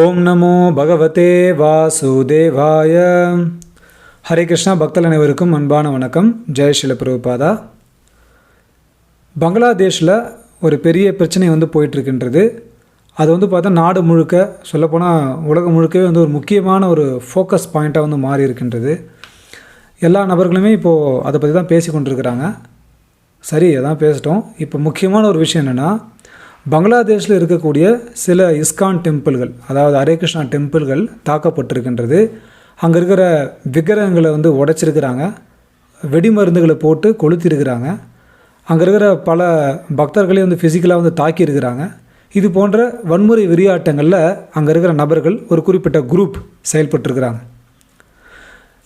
ஓம் நமோ பகவதே வாசுதேவாய. ஹரே கிருஷ்ணா பக்தல் அனைவருக்கும் அன்பான வணக்கம். ஜெய் பிரபுபாதா. பங்களாதேஷில் ஒரு பெரிய பிரச்சனை வந்து போயிட்டுருக்கின்றது. அது வந்து பார்த்தா நாடு முழுக்க சொல்லப்போனால் உலகம் முழுக்கவே வந்து ஒரு முக்கியமான ஒரு ஃபோக்கஸ் பாயிண்ட்டாக வந்து மாறி இருக்கின்றது எல்லா நபர்களுமே இப்போது அதை பற்றி தான் பேசி கொண்டிருக்கிறாங்க சரி அதான் பேசிட்டோம். இப்போ முக்கியமான ஒரு விஷயம் என்னென்னா பங்களாதேஷில் இருக்கக்கூடிய சில இஸ்கான் டெம்பிள்கள் அதாவது ஹரே கிருஷ்ணா டெம்பிள்கள் தாக்கப்பட்டிருக்கின்றது. அங்கே இருக்கிற விக்கிரகங்களை வந்து உடைச்சிருக்கிறாங்க. வெடிமருந்துகளை போட்டு கொளுத்திருக்கிறாங்க. அங்கே இருக்கிற பல பக்தர்களையும் வந்து ஃபிசிக்கலாக வந்து தாக்கியிருக்கிறாங்க. இது போன்ற வன்முறை வெறியாட்டங்களில் அங்கே இருக்கிற நபர்கள் ஒரு குறிப்பிட்ட குரூப் செயல்பட்டுருக்கிறாங்க.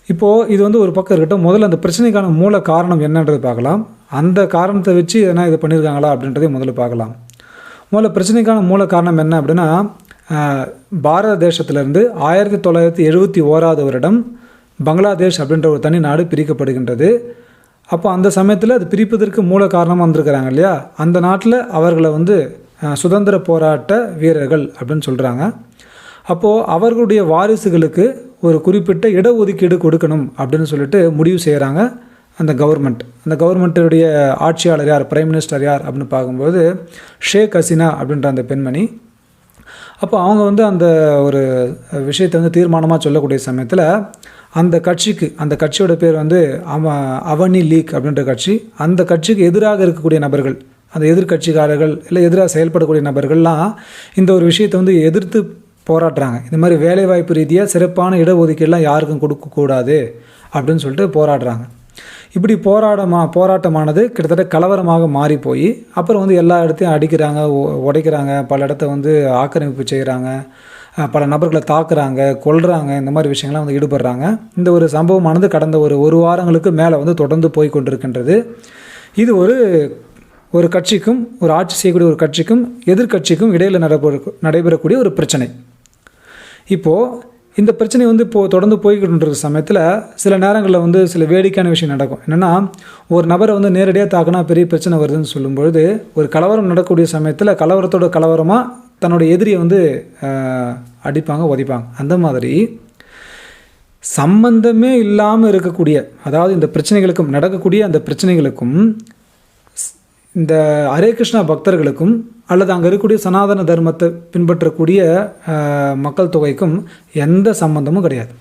இப்போது இது வந்து ஒரு பக்கம் இருக்கட்டும். முதல்ல அந்த பிரச்சனைக்கான மூல காரணம் என்னன்றது பார்க்கலாம். அந்த காரணத்தை வச்சு எதனா இது பண்ணியிருக்காங்களா அப்படின்றதையும் முதல்ல பார்க்கலாம். முதல்ல பிரச்சனைக்கான மூல காரணம் என்ன அப்படின்னா பாரத தேசத்திலிருந்து ஆயிரத்தி தொள்ளாயிரத்தி எழுபத்தி ஓராவது வருடம் பங்களாதேஷ் அப்படின்ற ஒரு தனி நாடு பிரிக்கப்படுகின்றது. அப்போ அந்த சமயத்தில் அது பிரிப்பதற்கு மூல காரணமாக வந்திருக்கிறாங்க இல்லையா? அந்த நாட்டில் அவர்களை வந்து சுதந்திர போராட்ட வீரர்கள் அப்படின்னு சொல்கிறாங்க அப்போது அவர்களுடைய வாரிசுகளுக்கு ஒரு குறிப்பிட்ட இடஒதுக்கீடு கொடுக்கணும் அப்படின்னு சொல்லிட்டு முடிவு செய்கிறாங்க அந்த கவர்மெண்ட். அந்த கவர்மெண்ட்டுடைய ஆட்சியாளர் யார் பிரைம் மினிஸ்டர் யார் அப்படின்னு பார்க்கும்போது ஷேக் ஹசீனா அப்படின்ற அந்த பெண்மணி. அப்போ அவங்க வந்து அந்த ஒரு விஷயத்தை வந்து தீர்மானமாக சொல்லக்கூடிய சமயத்தில் அந்த கட்சிக்கு அந்த கட்சியோட பேர் வந்து அவ அவனி லீக் அப்படின்ற கட்சி அந்த கட்சிக்கு எதிராக இருக்கக்கூடிய நபர்கள் அந்த எதிர்கட்சிக்காரர்கள் இல்லை எதிராக செயல்படக்கூடிய நபர்கள்லாம் இந்த ஒரு விஷயத்தை வந்து எதிர்த்து போராடுறாங்க. இந்த மாதிரி வேலைவாய்ப்பு ரீதியாக சிறப்பான இடஒதுக்கீடுலாம் யாருக்கும் கொடுக்கக்கூடாது அப்படின்னு சொல்லிட்டு போராடுறாங்க. இப்படி போராடமா போராட்டமானது கிட்டத்தட்ட கலவரமாக மாறி போய் அப்புறம் வந்து எல்லா இடத்தையும் அடிக்கிறாங்க உடைக்கிறாங்க பல இடத்த வந்து ஆக்கிரமிப்பு செய்கிறாங்க பல நபர்களை தாக்குறாங்க கொல்றாங்க இந்த மாதிரி விஷயங்கள்லாம் வந்து ஈடுபடுறாங்க. இந்த ஒரு சம்பவமானது கடந்த ஒரு ஒரு வாரங்களுக்கு மேலே வந்து தொடர்ந்து போய் கொண்டிருக்கின்றது. இது ஒரு ஒரு கட்சிக்கும் ஒரு ஆட்சி செய்யக்கூடிய ஒரு கட்சிக்கும் எதிர்க்கட்சிக்கும் இடையில் நடைபெற நடைபெறக்கூடிய ஒரு பிரச்சனை. இப்போது இந்த பிரச்சனை வந்து இப்போது தொடர்ந்து போய்கிட்டு இருக்கிற சமயத்தில் சில நேரங்களில் வந்து சில வேடிக்கையான விஷயம் நடக்கும். என்னென்னா ஒரு நபரை வந்து நேரடியாக தாக்குனா பெரிய பிரச்சனை வருதுன்னு சொல்லும்பொழுது ஒரு கலவரம் நடக்கக்கூடிய சமயத்தில் கலவரத்தோட கலவரமாக தன்னுடைய எதிரியை வந்து அடிப்பாங்க உதைப்பாங்க. அந்த மாதிரி சம்பந்தமே இல்லாமல் இருக்கக்கூடிய அதாவது இந்த பிரச்சனைகளுக்கும் நடக்கக்கூடிய அந்த பிரச்சனைகளுக்கும் இந்த ஹரே கிருஷ்ணா பக்தர்களுக்கும் அல்லது அங்கே இருக்கக்கூடிய சனாதன தர்மத்தை பின்பற்றக்கூடிய மக்கள் தொகைக்கும் எந்த சம்பந்தமும் கிடையாது.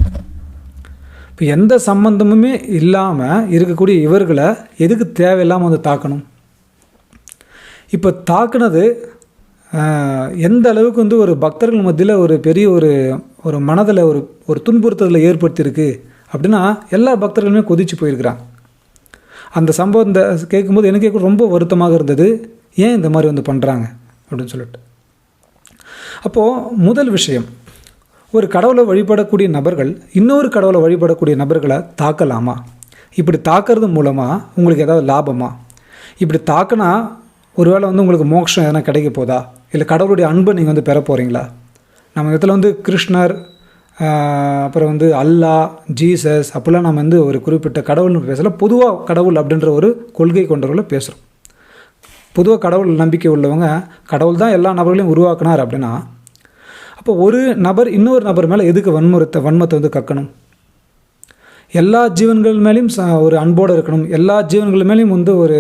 இப்போ எந்த சம்பந்தமுமே இல்லாமல் இருக்கக்கூடிய இவர்களை எதுக்கு தேவையில்லாமல் வந்து தாக்கணும்? இப்போ தாக்குனது எந்த அளவுக்கு வந்து ஒரு பக்தர்கள் மத்தியில் ஒரு பெரிய ஒரு ஒரு மனதில் ஒரு ஒரு துன்புறுத்தலை ஏற்படுத்தியிருக்கு அப்படின்னா எல்லா பக்தர்களுமே கொதிச்சு போயிருக்கிறாங்க. அந்த சம்பவம் இந்த கேட்கும்போது எனக்கே ரொம்ப வருத்தமாக இருந்தது. ஏன் இந்த மாதிரி வந்து பண்ணுறாங்க அப்படின்னு சொல்லிட்டு. அப்போது முதல் விஷயம் ஒரு கடவுளை வழிபடக்கூடிய நபர்கள் இன்னொரு கடவுளை வழிபடக்கூடிய நபர்களை தாக்கலாமா? இப்படி தாக்கிறது மூலமாக உங்களுக்கு ஏதாவது லாபமா? இப்படி தாக்கினா ஒருவேளை வந்து உங்களுக்கு மோட்சம் எதனா கிடைக்க போதா? இல்லை கடவுளுடைய அன்பை நீங்கள் வந்து பெற போகிறீங்களா நம்ம இடத்துல வந்து கிருஷ்ணர் அப்புறம் வந்து அல்லாஹ் ஜீசஸ் அப்படிலாம் நம்ம வந்து ஒரு குறிப்பிட்ட கடவுள்னு பேசல பொதுவாக கடவுள் அப்படின்ற ஒரு கொள்கை கொண்டவர்களை பேசுகிறோம் பொதுவாக கடவுள் நம்பிக்கை உள்ளவங்க கடவுள் தான் எல்லா நபர்களையும் உருவாக்குனார் அப்படின்னா அப்போ ஒரு நபர் இன்னொரு நபர் மேலே எதுக்கு வன்முறத்தை வன்மத்தை வந்து கக்கணும்? எல்லா ஜீவன்கள் மேலேயும் ச ஒரு அன்போடு இருக்கணும். எல்லா ஜீவன்கள் மேலேயும் வந்து ஒரு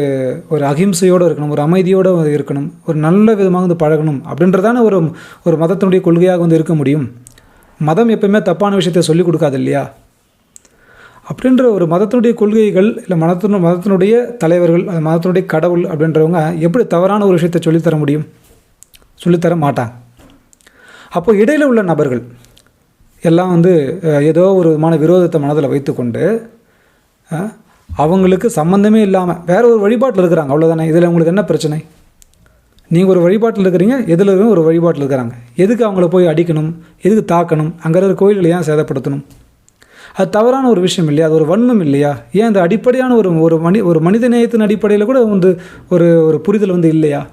ஒரு அகிம்சையோடு இருக்கணும். ஒரு அமைதியோடு இருக்கணும். ஒரு நல்ல விதமாக வந்து பழகணும். அப்படின்றதான ஒரு ஒரு மதத்தினுடைய கொள்கையாக வந்து இருக்க முடியும். மதம் எப்பயுமே தப்பான விஷயத்தை சொல்லிக் கொடுக்காது இல்லையா? அப்படின்ற ஒரு மதத்தினுடைய கொள்கைகள் இல்லை மதத்தின மதத்தினுடைய தலைவர்கள் அந்த மதத்தினுடைய கடவுள் அப்படின்றவங்க எப்படி தவறான ஒரு விஷயத்தை சொல்லித்தர முடியும்? சொல்லித்தர மாட்டாங்க. அப்போது இடையில் உள்ள நபர்கள் எல்லாம் வந்து ஏதோ ஒரு விதமான விரோதத்தை மனதில் வைத்துக்கொண்டு அவங்களுக்கு சம்மந்தமே இல்லாமல் வேறு ஒரு வழிபாட்டில் இருக்கிறாங்க. அவ்வளோதானே இதில் உங்களுக்கு என்ன பிரச்சனை? நீங்கள் ஒரு வழிபாட்டில் இருக்கிறீங்க எதில் இருக்கிறவங்க ஒரு வழிபாட்டில் இருக்கிறாங்க? எதுக்கு அவங்கள போய் அடிக்கணும்? எதுக்கு தாக்கணும்? அங்கே இருக்கிற கோயில்களை ஏன் சேதப்படுத்தணும்? அது தவறான ஒரு விஷயம் இல்லையா? அது ஒரு வன்மம் இல்லையா? ஏன் அந்த அடிப்படையான ஒரு ஒரு மனி ஒரு மனித நேயத்தின் அடிப்படையில் கூட வந்து ஒரு ஒரு புரிதல் வந்து இல்லையா?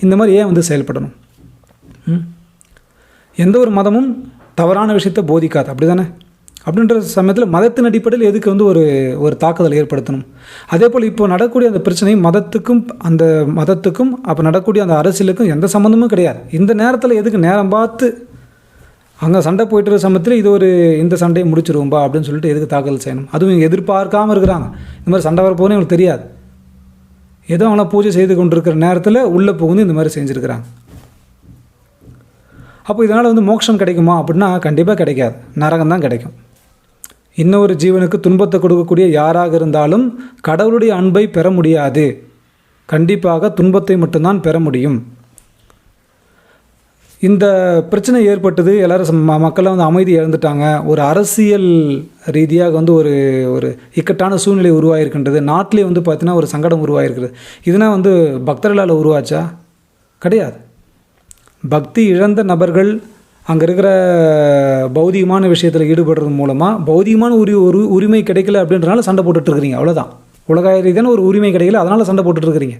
இந்த மாதிரி ஏன் வந்து செயல்படணும்? ம்? எந்த ஒரு மதமும் தவறான விஷயத்தை போதிக்காது. அப்படி தானே அப்படின்ற சமயத்தில் மதத்தின் அடிப்படையில் எதுக்கு வந்து ஒரு ஒரு தாக்குதல் ஏற்படுத்தணும்? அதே போல் இப்போ நடக்கக்கூடிய அந்த பிரச்சனை மதத்துக்கும் அந்த மதத்துக்கும் அப்போ நடக்கக்கூடிய அந்த அரசியலுக்கும் எந்த சம்மந்தமும் கிடையாது. இந்த நேரத்தில் எதுக்கு நேரம் பார்த்து அங்கே சண்டை போயிட்டு இருக்க சமயத்தில் இது ஒரு இந்த சண்டையை முடிச்சிருவோம்பா அப்படின்னு சொல்லிட்டு எதுக்கு தாக்கல் செய்யணும்? அதுவும் இங்கே எதிர்பார்க்காமல் இருக்கிறாங்க. இந்த மாதிரி சண்டை வரப்போகணும் அவங்களுக்கு தெரியாது. ஏதோ அவங்கள பூஜை செய்து கொண்டிருக்கிற நேரத்தில் உள்ளே புகுந்து இந்த மாதிரி செஞ்சுருக்கிறாங்க. அப்போ இதனால் வந்து மோட்சம் கிடைக்குமா அப்படின்னா கண்டிப்பாக கிடைக்காது. நரகம் தான் கிடைக்கும். இன்னொரு ஜீவனுக்கு துன்பத்தை கொடுக்கக்கூடிய யாராக இருந்தாலும் கடவுளுடைய அன்பை பெற முடியாது. கண்டிப்பாக துன்பத்தை மட்டும்தான் பெற முடியும். இந்த பிரச்சனை ஏற்பட்டது எல்லாரும் சம்- மக்கள்லாம் வந்து அமைதி இழந்துட்டாங்க. ஒரு அரசியல் ரீதியாக வந்து ஒரு ஒரு இக்கட்டான சூழ்நிலை உருவாகிருக்கின்றது நாட்டிலே வந்து பார்த்தீங்கன்னா ஒரு சங்கடம் உருவாகிருக்கிறது இதுனா வந்து பக்தர்களால் உருவாச்சா? கிடையாது. பக்தி இழந்த நபர்கள் அங்கே இருக்கிற பௌதிகமான விஷயத்தில் ஈடுபடுறது மூலமாக பௌதிகமான உரி ஒரு உரிமை கிடைக்கல அப்படின்றனால சண்டை போட்டுட்ருக்குறீங்க அவ்வளோதான் உலக ரீதியான ஒரு உரிமை கிடைக்கல அதனால் சண்டை போட்டுட்ருக்குறீங்க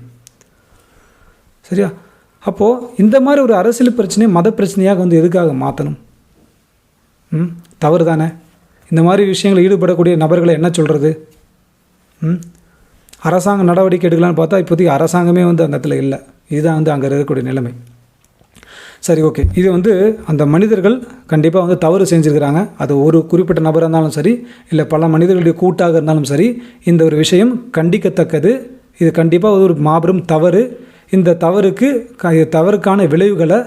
சரியா? அப்போது இந்த மாதிரி ஒரு அரசியல் பிரச்சனையை மத பிரச்சனையாக வந்து எதுக்காக மாற்றணும் ம்? தவறு தானே இந்த மாதிரி விஷயங்களில் ஈடுபடக்கூடிய நபர்களை என்ன சொல்கிறது ம்? அரசாங்க நடவடிக்கை எடுக்கலான்னு பார்த்தா இப்போதைக்கு அரசாங்கமே வந்து அந்த இடத்துல இல்லை. இதுதான் வந்து அங்கே இருக்கக்கூடிய நிலைமை. சரி ஓகே. இது வந்து அந்த மனிதர்கள் கண்டிப்பாக வந்து தவறு செஞ்சுருக்கிறாங்க. அது ஒரு குறிப்பிட்ட நபராக இருந்தாலும் சரி இல்லை பல மனிதர்களுடைய கூட்டாக இருந்தாலும் சரி இந்த ஒரு விஷயம் கண்டிக்கத்தக்கது. இது கண்டிப்பாக ஒரு மாபெரும் தவறு. இந்த தவறுக்கு க தவறுக்கான விளைவுகளை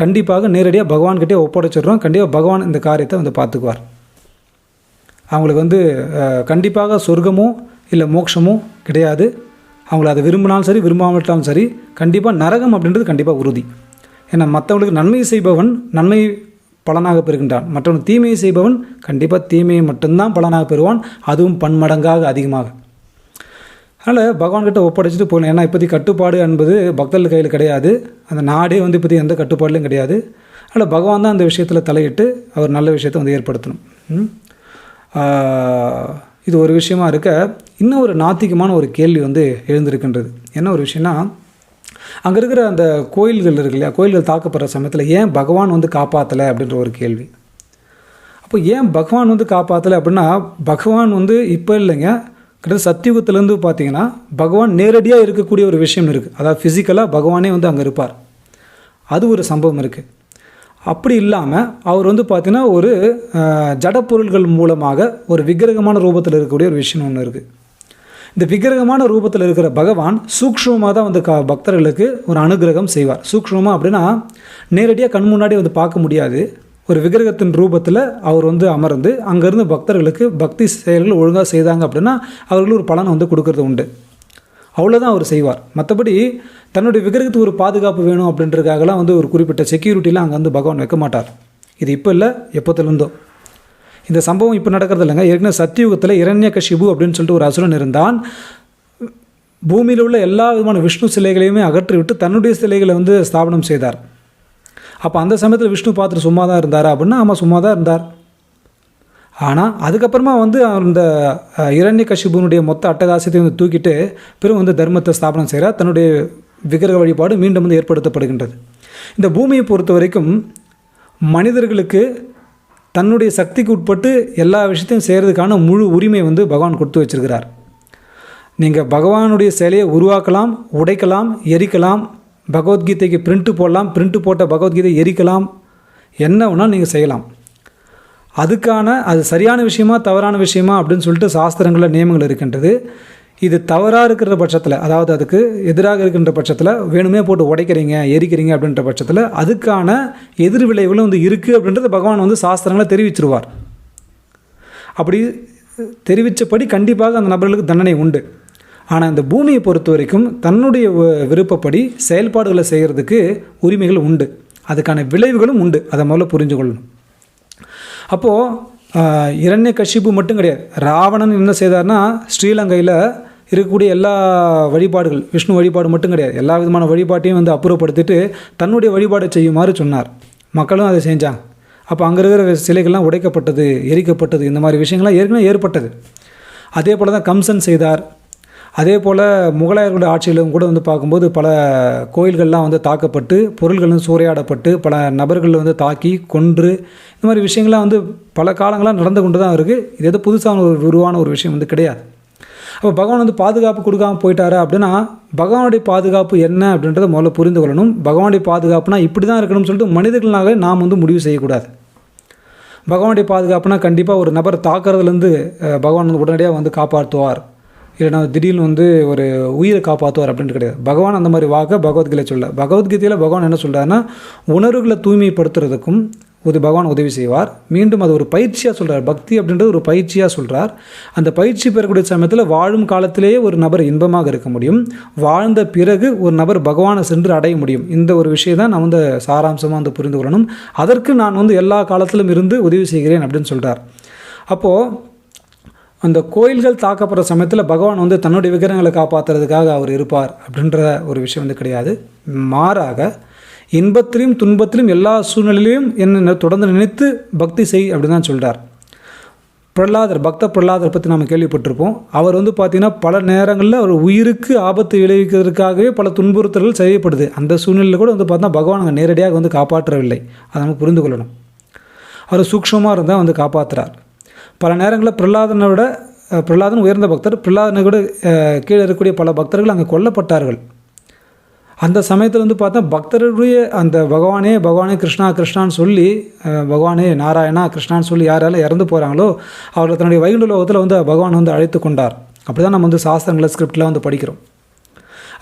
கண்டிப்பாக நேரடியாக பகவான்கிட்டே ஒப்படைச்சிடுறோம். கண்டிப்பாக பகவான் இந்த காரியத்தை வந்து பார்த்துக்குவார். அவங்களுக்கு வந்து கண்டிப்பாக சொர்க்கமோ இல்லை மோட்சமும் கிடையாது. அவங்கள அதை விரும்பினாலும் சரி விரும்பாமட்டாலும் சரி கண்டிப்பாக நரகம் அப்படின்றது கண்டிப்பாக உறுதி. ஏன்னா மற்றவங்களுக்கு நன்மை செய்பவன் நன்மை பலனாக பெறுகின்றான். மற்றவன் தீமையை செய்பவன் கண்டிப்பாக தீமையை மட்டும்தான் பலனாக பெறுவான். அதுவும் பன்மடங்காக அதிகமாக. அதனால் பகவான்கிட்ட ஒப்படைச்சிட்டு போகணும். ஏன்னா இப்போதைக்கு கட்டுப்பாடு என்பது பக்தர்கள் கையில் கிடையாது. அந்த நாடே வந்து இப்போதைக்கு எந்த கட்டுப்பாடுலையும் கிடையாது. அதனால் பகவான் தான் அந்த விஷயத்தில் தலையிட்டு அவர் நல்ல விஷயத்தை வந்து ஏற்படுத்தணும். இது ஒரு விஷயமா இருக்க இன்னும் ஒரு நாத்திகமான ஒரு கேள்வி வந்து எழுந்திருக்கின்றது. என்ன ஒரு விஷயம்னா அங்கே இருக்கிற அந்த கோயில்கள் இருக்கு இல்லையா? கோயில்கள் தாக்கப்படுற சமயத்தில் ஏன் பகவான் வந்து காப்பாற்றலை அப்படின்ற ஒரு கேள்வி. அப்போ ஏன் பகவான் வந்து காப்பாற்றலை அப்படின்னா பகவான் வந்து இப்போ இல்லைங்க கிட்டத்தட்ட சத்தியுகத்திலேருந்து பார்த்தீங்கன்னா பகவான் நேரடியாக இருக்கக்கூடிய ஒரு விஷயம் இருக்குது அதாவது ஃபிசிக்கலாக பகவானே வந்து அங்கே இருப்பார். அது ஒரு சம்பவம் இருக்குது அப்படி இல்லாமல் அவர் வந்து பார்த்திங்கன்னா ஒரு ஜடப்பொருள்கள் மூலமாக ஒரு விக்கிரகமான ரூபத்தில் இருக்கக்கூடிய ஒரு விஷயம் ஒன்று இருக்குது இந்த விக்கிரகமான ரூபத்தில் இருக்கிற பகவான் சூக்ஷ்மமாக தான் வந்து க பக்தர்களுக்கு ஒரு அனுகிரகம் செய்வார். சூக்ஷ்மமாக அப்படின்னா நேரடியாக கண் முன்னாடி வந்து பார்க்க முடியாது. ஒரு விக்கிரகத்தின் ரூபத்தில் அவர் வந்து அமர்ந்து அங்கேருந்து பக்தர்களுக்கு பக்தி செயல்கள் ஒழுங்காக செய்தாங்க அப்படின்னா அவர்களுக்கு ஒரு பலனை வந்து கொடுக்கறது உண்டு. அவ்வளோதான் அவர் செய்வார். மற்றபடி தன்னுடைய விக்கிரகத்துக்கு ஒரு பாதுகாப்பு வேணும் அப்படின்றதுக்காகலாம் வந்து ஒரு குறிப்பிட்ட செக்யூரிட்டிலாம் அங்கே வந்து பகவான் வைக்க மாட்டார். இது இப்போ இல்லை எப்போத்திலிருந்தோ இந்த சம்பவம் இப்போ நடக்கிறது இல்லைங்க. ஏற்கனவே சத்தியுகத்தில் இரண்ய கஷிபு அப்படின்னு சொல்லிட்டு ஒரு அசுரன் இருந்தான். பூமியில் உள்ள எல்லா விதமான விஷ்ணு சிலைகளையுமே அகற்றிவிட்டு தன்னுடைய சிலைகளை வந்து ஸ்தாபனம் செய்தார். அப்போ அந்த சமயத்தில் விஷ்ணு பார்த்துட்டு சும்மா தான் இருந்தாரா அப்படின்னா ஆமாம் சும்மா தான் இருந்தார். ஆனால் அதுக்கப்புறமா வந்து அந்த இரண்ய கஷிபுனுடைய மொத்த அட்டகாசத்தையும் வந்து தூக்கிட்டு பிறகு வந்து தர்மத்தை ஸ்தாபனம் செய்கிறார் தன்னுடைய விக்கிரக வழிபாடு மீண்டும் வந்து ஏற்படுத்தப்படுகின்றது. இந்த பூமியை பொறுத்த வரைக்கும் மனிதர்களுக்கு தன்னுடைய சக்திக்கு உட்பட்டு எல்லா விஷயத்தையும் செய்கிறதுக்கான முழு உரிமை வந்து பகவான் கொடுத்து வச்சிருக்கிறார். நீங்கள் பகவானுடைய சிலையை உருவாக்கலாம் உடைக்கலாம் எரிக்கலாம் பகவத்கீதைக்கு பிரிண்ட்டு போடலாம் பிரிண்ட்டு போட்ட பகவத்கீதை எரிக்கலாம். என்ன வேணால் நீங்கள் செய்யலாம். அதுக்கான அது சரியான விஷயமா தவறான விஷயமா அப்படின்னு சொல்லிட்டு சாஸ்திரங்களில் நியமங்கள் இருக்கின்றது. இது தவறாக இருக்கிற பட்சத்தில் அதாவது அதுக்கு எதிராக இருக்கின்ற பட்சத்தில் வேணுமே போட்டு உடைக்கிறீங்க எரிக்கிறீங்க அப்படின்ற பட்சத்தில் அதுக்கான எதிர் விளைவுகளும் வந்து இருக்குது அப்படின்றது பகவான் வந்து சாஸ்திரங்களை தெரிவிச்சிருவார். அப்படி தெரிவித்தபடி கண்டிப்பாக அந்த நபர்களுக்கு தண்டனை உண்டு. ஆனால் இந்த பூமியை பொறுத்த வரைக்கும் தன்னுடைய விருப்பப்படி செயல்பாடுகளை செய்கிறதுக்கு உரிமைகள் உண்டு. அதுக்கான விளைவுகளும் உண்டு. அதை முதல்ல புரிஞ்சு கொள்ளணும் அப்போது இரண்ய கஷிப்பு மட்டும் கிடையாது. ராவணன் என்ன செய்தார்னா ஸ்ரீலங்கையில் இருக்கக்கூடிய எல்லா வழிபாடுகள் விஷ்ணு வழிபாடு மட்டும் கிடையாது. எல்லா விதமான வழிபாட்டையும் வந்து அப்புறப்படுத்திட்டு தன்னுடைய வழிபாடை செய்யுமாறு சொன்னார். மக்களும் அதை செஞ்சாங்க. அப்போ அங்கே இருக்கிற சிலைகள்லாம் உடைக்கப்பட்டது எரிக்கப்பட்டது இந்த மாதிரி விஷயங்கள்லாம் ஏற்கனவே ஏற்பட்டது. அதே போல் தான் கம்சன் செய்தார். அதே போல் முகலாயர்களுடைய ஆட்சியிலும் கூட வந்து பார்க்கும்போது பல கோயில்கள்லாம் வந்து தாக்கப்பட்டு பொருள்கள் வந்து சூறையாடப்பட்டு பல நபர்கள் வந்து தாக்கி கொன்று இந்த மாதிரி விஷயங்கள்லாம் வந்து பல காலங்களாக நடந்து கொண்டு தான் இருக்குது இது எது புதுசான ஒரு உருவான ஒரு விஷயம் வந்து கிடையாது. அப்போ பகவான் வந்து பாதுகாப்பு கொடுக்காம போயிட்டாரு அப்படின்னா பகவானுடைய பாதுகாப்பு என்ன அப்படின்றத முதல்ல புரிந்து கொள்ளணும். பகவானுடைய பாதுகாப்புனா இப்படி தான் இருக்கணும்னு சொல்லிட்டு மனிதர்களாக நாம் வந்து முடிவு செய்யக்கூடாது. பகவானுடைய பாதுகாப்புனா கண்டிப்பாக ஒரு நபர் தாக்குறதுலேருந்து பகவான் வந்து உடனடியாக வந்து காப்பாற்றுவார். இல்லைனா திடீர்னு வந்து ஒரு உயிரை காப்பாற்றுவார் அப்படின்ட்டு கிடையாது. பகவான் அந்த மாதிரி வாக்க பகவத்கீதை சொல்ல பகவத்கீதையில் பகவான் என்ன சொல்கிறாருன்னா உணர்வுகளை தூய்மைப்படுத்துறதுக்கும் ஒரு பகவான் உதவி செய்வார். மீண்டும் அது ஒரு பயிற்சியாக சொல்கிறார் பக்தி அப்படின்றது ஒரு பயிற்சியாக சொல்கிறார் அந்த பயிற்சி பெறக்கூடிய சமயத்தில் வாழும் காலத்திலேயே ஒரு நபர் இன்பமாக இருக்க முடியும். வாழ்ந்த பிறகு ஒரு நபர் பகவானை சென்று அடைய முடியும். இந்த ஒரு விஷயம் தான் நான் வந்து சாராம்சமாக வந்து புரிந்து கொள்ளணும். அதற்கு நான் வந்து எல்லா காலத்திலும் இருந்து உதவி செய்கிறேன் அப்படின்னு சொல்கிறார் அப்போது அந்த கோயில்கள் தாக்கப்படுற சமயத்தில் பகவான் வந்து தன்னுடைய விக்கிரகங்களை காப்பாற்றுறதுக்காக அவர் இருப்பார் அப்படின்ற ஒரு விஷயம் வந்து கிடையாது. மாறாக இன்பத்திலும் துன்பத்திலும் எல்லா சூழ்நிலையிலையும் என்ன தொடர்ந்து நினைத்து பக்தி செய் அப்படின்னு தான் சொல்கிறார் பிரகலாதர் பக்த பிரகலாதர் பற்றி நம்ம கேள்விப்பட்டிருப்போம். அவர் வந்து பார்த்திங்கன்னா பல நேரங்களில் அவர் உயிருக்கு ஆபத்து விளைவிக்கிறதுக்காகவே பல துன்புறுத்தல்கள் செய்யப்படுது. அந்த சூழ்நிலையில் கூட வந்து பார்த்தா பகவான் அங்கே நேரடியாக வந்து காப்பாற்றவில்லை. அதை நம்ம புரிந்து கொள்ளணும். அவர் சூக்ஷமாக இருந்தால் வந்து காப்பாற்றுறார் பல நேரங்களில் பிரகலாதனை விட பிரகலாதன் உயர்ந்த பக்தர் பிரகலாதனை கூட கீழே இருக்கக்கூடிய பல பக்தர்கள் அங்கே கொல்லப்பட்டார்கள். அந்த சமயத்தில் வந்து பார்த்தா பக்தருடைய அந்த பகவானே பகவானே கிருஷ்ணா கிருஷ்ணான்னு சொல்லி பகவானே நாராயணா கிருஷ்ணான்னு சொல்லி யாரால இறந்து போகிறாங்களோ அவர்கள் தன்னுடைய வைகுண்ட லோகத்தில் வந்து பகவான் வந்து அழைத்து கொண்டார். அப்படி தான் நம்ம வந்து சாஸ்திரங்களை ஸ்கிரிப்டில் வந்து படிக்கிறோம்.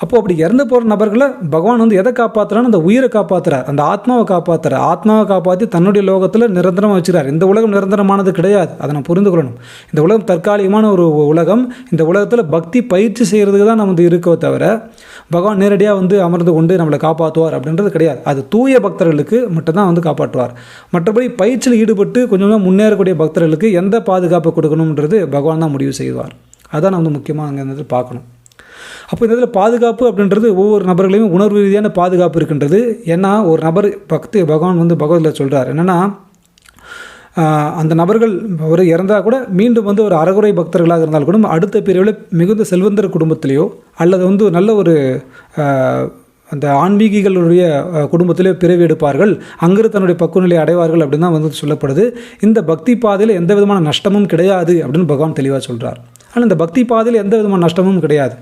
அப்போது அப்படி இறந்து போகிற நபர்களை பகவான் வந்து எதை காப்பாற்றுறான்னு அந்த உயிரை காப்பாற்றுறார் அந்த ஆத்மாவை காப்பாற்றுறார் ஆத்மாவை காப்பாற்றி தன்னுடைய லோகத்தில் நிரந்தரமாக வச்சுக்கிறார் இந்த உலகம் நிரந்தரமானது கிடையாது. அதை நம்ம புரிந்து கொள்ளணும் இந்த உலகம் தற்காலிகமான ஒரு உலகம். இந்த உலகத்தில் பக்தி பயிற்சி செய்கிறதுக்கு தான் நம்ம வந்து இருக்கோ தவிர பகவான் நேரடியாக வந்து அமர்ந்து கொண்டு நம்மளை காப்பாற்றுவார் அப்படின்றது கிடையாது. அது தூய பக்தர்களுக்கு மட்டும்தான் வந்து காப்பாற்றுவார். மற்றபடி பயிற்சியில் ஈடுபட்டு கொஞ்சம் கொஞ்சம் முன்னேறக்கூடிய பக்தர்களுக்கு எந்த பாதுகாப்பு கொடுக்கணுன்றது பகவான் தான் முடிவு செய்வார். அதான் நம்ம வந்து முக்கியமாக அங்கே இருந்தது பார்க்கணும். அப்போ இந்த இதில் பாதுகாப்பு அப்படின்றது ஒவ்வொரு நபர்களையும் உணர்வு ரீதியான பாதுகாப்பு இருக்கின்றது. ஏன்னா ஒரு நபர் பக்தி பகவான் வந்து பகவதில் சொல்கிறார் என்னென்னா அந்த நபர்கள் ஒரு இறந்தால் கூட மீண்டும் வந்து ஒரு அறகுறை பக்தர்களாக இருந்தால் கூட அடுத்த பிரிவில் மிகுந்த செல்வந்தர் குடும்பத்திலேயோ அல்லது வந்து நல்ல ஒரு அந்த ஆன்மீகிகளுடைய குடும்பத்திலே பிறவி எடுப்பார்கள். அங்கிருந்து தன்னுடைய பக்குவநிலை அடைவார்கள் அப்படின்னு தான் வந்து சொல்லப்படுது. இந்த பக்தி பாதையில் எந்த விதமான நஷ்டமும் கிடையாது அப்படின்னு பகவான் தெளிவாக சொல்கிறார் ஆனால் இந்த பக்தி பாதையில் எந்த விதமான நஷ்டமும் கிடையாது.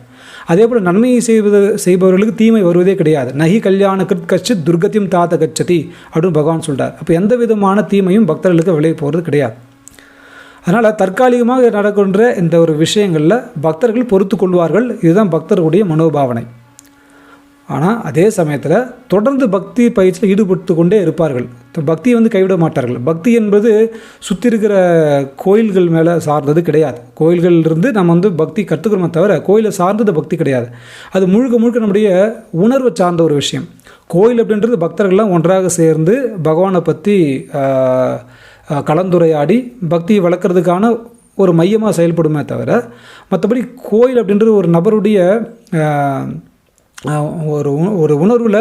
அதே போல் நன்மையை செய்வது செய்பவர்களுக்கு தீமை வருவதே கிடையாது. நகி கல்யாண கிருத் கச்சித் துர்கத்தியும் தாத்த கச்சதி அப்படின்னு பகவான் சொல்கிறார் அப்போ எந்த விதமான தீமையும் பக்தர்களுக்கு விளைய போகிறது கிடையாது. அதனால் தற்காலிகமாக நடக்கின்ற இந்த ஒரு விஷயங்களில் பக்தர்கள் பொறுத்து கொள்வார்கள். இதுதான் பக்தர்களுடைய மனோபாவனை. ஆனால் அதே சமயத்தில் தொடர்ந்து பக்தி பயிற்சியில் ஈடுபட்டு கொண்டே இருப்பார்கள் பக்தியை வந்து கைவிட மாட்டார்கள். பக்தி என்பது சுற்றி இருக்கிற கோயில்கள் மேலே சார்ந்தது கிடையாது. கோயில்கள்லேருந்து நம்ம வந்து பக்தி கற்றுக்கிறோமே தவிர கோயிலை சார்ந்தது பக்தி கிடையாது. அது முழுக்க முழுக்க நம்முடைய உணர்வை சார்ந்த ஒரு விஷயம். கோயில் அப்படின்றது பக்தர்கள்லாம் ஒன்றாக சேர்ந்து பகவானை பற்றி கலந்துரையாடி பக்தியை வளர்க்குறதுக்கான ஒரு மையமாக செயல்படுமே தவிர மற்றபடி கோயில் அப்படின்றது ஒரு நபருடைய ஒரு ஒரு உணர்வில்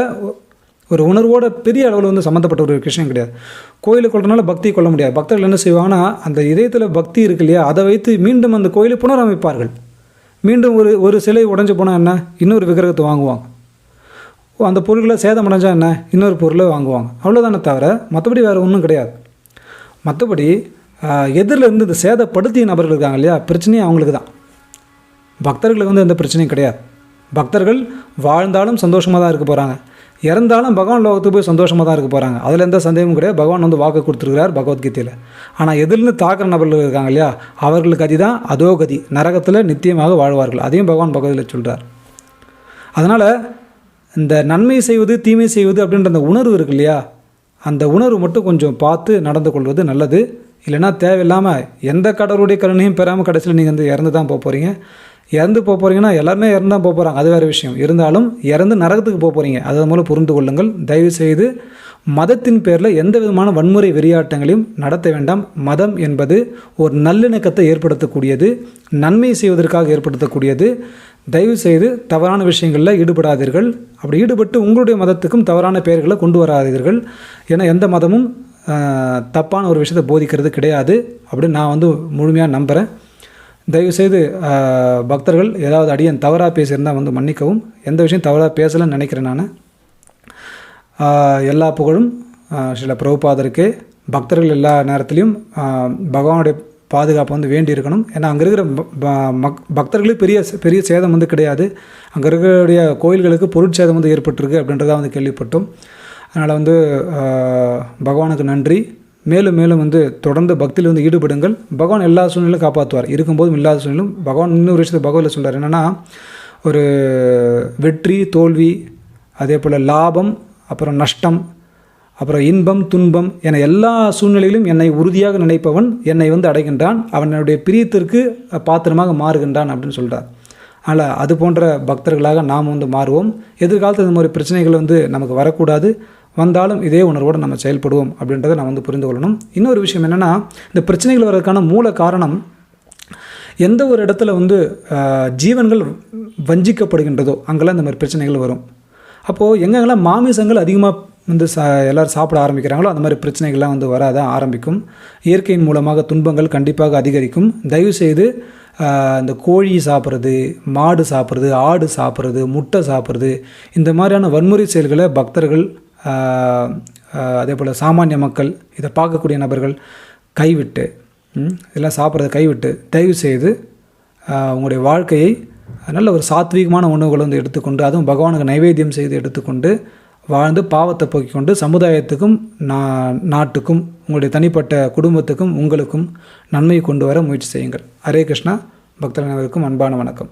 ஒரு உணர்வோட பெரிய அளவில் வந்து சம்மந்தப்பட்ட ஒரு விஷயம் கிடையாது. கோயிலை கொள்றதுனால பக்தி கொள்ள முடியாது. பக்தர்கள் என்ன செய்வாங்கன்னா அந்த இதயத்தில் பக்தி இருக்கு இல்லையா அதை வைத்து மீண்டும் அந்த கோயிலை புனரமைப்பார்கள். மீண்டும் ஒரு ஒரு சிலை உடைஞ்சு போனால் என்ன? இன்னொரு விக்கிரகத்தை வாங்குவாங்க. ஓ, அந்த பொருட்களை அடைஞ்சால் என்ன? இன்னொரு பொருளை வாங்குவாங்க. அவ்வளோதானே தவிர மற்றபடி வேறு ஒன்றும் கிடையாது. மற்றபடி எதிரில் இருந்து இந்த சேதப்படுத்திய நபர்கள் இருக்காங்க இல்லையா பிரச்சனையே அவங்களுக்கு தான் பக்தர்களுக்கு வந்து எந்த பிரச்சனையும் கிடையாது. பக்தர்கள் வாழ்ந்தாலும் சந்தோஷமாக தான் இருக்க போகிறாங்க இறந்தாலும் பகவான் லோகத்துக்கு போய் சந்தோஷமாக தான் இருக்க போகிறாங்க அதில் எந்த சந்தேகமும் கிடையாது. பகவான் வந்து வாக்கு கொடுத்துருக்கிறார் பகவத்கீதையில். ஆனால் எதிர்ந்து தாக்குற நபர்கள் இருக்காங்க இல்லையா? அவர்களுக்கு கதி தான் அதோ கதி. நரகத்தில் நித்தியமாக வாழ்வார்கள். அதையும் பகவான் பகவதில் சொல்கிறார் அதனால் இந்த நன்மை செய்வது தீமை செய்வது அப்படின்ற அந்த உணர்வு இருக்கு இல்லையா? அந்த உணர்வு மட்டும் கொஞ்சம் பார்த்து நடந்து கொள்வது நல்லது. இல்லைன்னா தேவையில்லாமல் எந்த கடவுளுடைய கருணையும் பெறாமல் கடைசியில் நீங்கள் வந்து இறந்து தான் போக போகிறீங்க இறந்து போக போகிறீங்கன்னா எல்லாருமே இறந்து தான் போக போகிறாங்க அது வேறு விஷயம். இருந்தாலும் இறந்து நரகத்துக்கு போக போகிறீங்க அதை மூலம் புரிந்து கொள்ளுங்கள். தயவு செய்து மதத்தின் பேரில் எந்த விதமான வன்முறை வெறியாட்டங்களையும் நடத்த வேண்டாம். மதம் என்பது ஒரு நல்லிணக்கத்தை ஏற்படுத்தக்கூடியது. நன்மை செய்வதற்காக ஏற்படுத்தக்கூடியது. தயவு செய்து தவறான விஷயங்களில் ஈடுபடாதீர்கள். அப்படி ஈடுபட்டு உங்களுடைய மதத்துக்கும் தவறான பெயர்களை கொண்டு வராதீர்கள். ஏன்னா எந்த மதமும் தப்பான ஒரு விஷயத்தை போதிக்கிறது கிடையாது. அப்படின்னு நான் வந்து முழுமையாக நம்புகிறேன் தயவுசெய்து பக்தர்கள் ஏதாவது அடியன் தவறாக பேசியிருந்தால் வந்து மன்னிக்கவும். எந்த விஷயம் தவறாக பேசலைன்னு நினைக்கிறேன் நான். எல்லா புகழும் சில பிரபுபாதருக்கே. பக்தர்கள் எல்லா நேரத்துலையும் பகவானுடைய பாதுகாப்பு வந்து வேண்டி இருக்கணும் ஏன்னா அங்கே இருக்கிற மக் பக்தர்களுக்கு பெரிய பெரிய சேதம் வந்து கிடையாது. அங்கே இருக்கக்கூடிய கோயில்களுக்கு பொருட்சேதம் வந்து ஏற்பட்டிருக்கு அப்படின்றதான் வந்து கேள்விப்பட்டோம். அதனால் வந்து பகவானுக்கு நன்றி. மேலும் மேலும் வந்து தொடர்ந்து பக்தியில் வந்து ஈடுபடுங்கள். பகவான் எல்லா சூழ்நிலையும் காப்பாற்றுவார். இருக்கும்போதும் இல்லாத சூழ்நிலும் பகவான் இன்னொரு விஷயத்தை பகவதில் சொல்கிறார் என்னென்னா ஒரு வெற்றி தோல்வி அதே போல் லாபம் அப்புறம் நஷ்டம் அப்புறம் இன்பம் துன்பம் என எல்லா சூழ்நிலையிலும் என்னை உறுதியாக நினைப்பவன் என்னை வந்து அடைகின்றான். அவனுடைய பிரியத்திற்கு பாத்திரமாக மாறுகின்றான் அப்படின்னு சொல்கிறார் ஆனால் அது போன்ற பக்தர்களாக நாம் வந்து மாறுவோம். எதிர்காலத்தில் இந்த மாதிரி பிரச்சனைகள் வந்து நமக்கு வரக்கூடாது. வந்தாலும் இதே உணர்வோடு நம்ம செயல்படுவோம் அப்படின்றத நம்ம வந்து புரிந்து கொள்ளணும். இன்னொரு விஷயம் என்னென்னா இந்த பிரச்சனைகள் வர்றதுக்கான மூல காரணம் எந்த ஒரு இடத்துல வந்து ஜீவன்கள் வஞ்சிக்கப்படுகின்றதோ அங்கெல்லாம் இந்த மாதிரி பிரச்சனைகள் வரும். அப்போது எங்கெங்கெல்லாம் மாமிசங்கள் அதிகமாக வந்து சா எல்லோரும் சாப்பிட ஆரம்பிக்கிறாங்களோ அந்த மாதிரி பிரச்சனைகள்லாம் வந்து வராத ஆரம்பிக்கும். இயற்கையின் மூலமாக துன்பங்கள் கண்டிப்பாக அதிகரிக்கும். தயவு செய்து இந்த கோழி சாப்பிட்றது மாடு சாப்பிட்றது ஆடு சாப்பிட்றது முட்டை சாப்பிட்றது இந்த மாதிரியான வன்முறை செயல்களை பக்தர்கள் அதே போல் சாமானிய மக்கள் இதை பார்க்கக்கூடிய நபர்கள் கைவிட்டு இதெல்லாம் சாப்பிட்றத கைவிட்டு தயவு செய்து உங்களுடைய வாழ்க்கையை நல்ல ஒரு சாத்வீகமான உணவுகளை வந்து எடுத்துக்கொண்டு அதுவும் பகவானுக்கு நைவேத்தியம் செய்து எடுத்துக்கொண்டு வாழ்ந்து பாவத்தை போக்கிக் கொண்டு சமுதாயத்துக்கும் நா நாட்டுக்கும் உங்களுடைய தனிப்பட்ட குடும்பத்துக்கும் உங்களுக்கும் நன்மை கொண்டு வர முயற்சி செய்யுங்கள். ஹரே கிருஷ்ணா. பக்தர் அனைவருக்கும் அன்பான வணக்கம்.